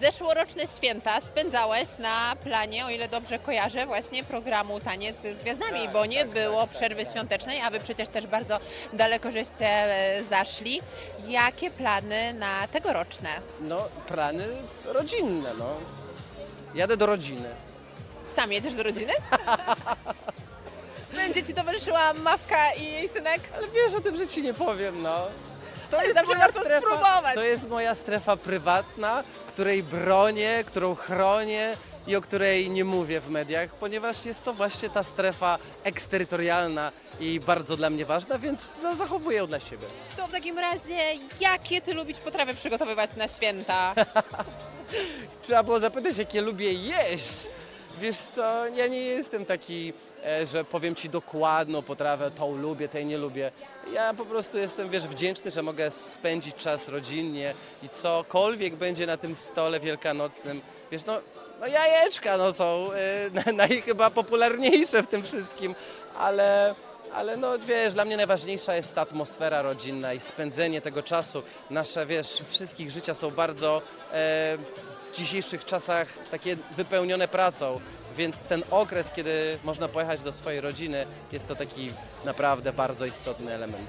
Zeszłoroczne święta spędzałeś na planie, o ile dobrze kojarzę, właśnie programu Taniec z Gwiazdami, bo nie było przerwy świątecznej, a wy przecież też bardzo daleko żeście e, zaszli. Jakie plany na tegoroczne? No, plany rodzinne, no. Jadę do rodziny. Sam jedziesz do rodziny? Będzie ci towarzyszyła Mawka i jej synek? Ale wiesz o tym, że ci nie powiem, no. To Ale zawsze warto spróbować. To jest moja strefa prywatna, której bronię, którą chronię i o której nie mówię w mediach, ponieważ jest to właśnie ta strefa eksterytorialna i bardzo dla mnie ważna, więc za- zachowuję ją dla siebie. To w takim razie, jakie ty lubisz potrawy przygotowywać na święta? Trzeba było zapytać, jakie lubię jeść. Wiesz co, ja nie jestem taki, e, że powiem ci dokładną potrawę, tą lubię, tej nie lubię. Ja po prostu jestem, wiesz, wdzięczny, że mogę spędzić czas rodzinnie i cokolwiek będzie na tym stole wielkanocnym. Wiesz, no, no jajeczka no, są e, naj, chyba popularniejsze w tym wszystkim, ale... Ale no wiesz, dla mnie najważniejsza jest ta atmosfera rodzinna i spędzenie tego czasu. Nasze, wiesz, wszystkich życia są bardzo e, w dzisiejszych czasach takie wypełnione pracą, więc ten okres, kiedy można pojechać do swojej rodziny, jest to taki naprawdę bardzo istotny element.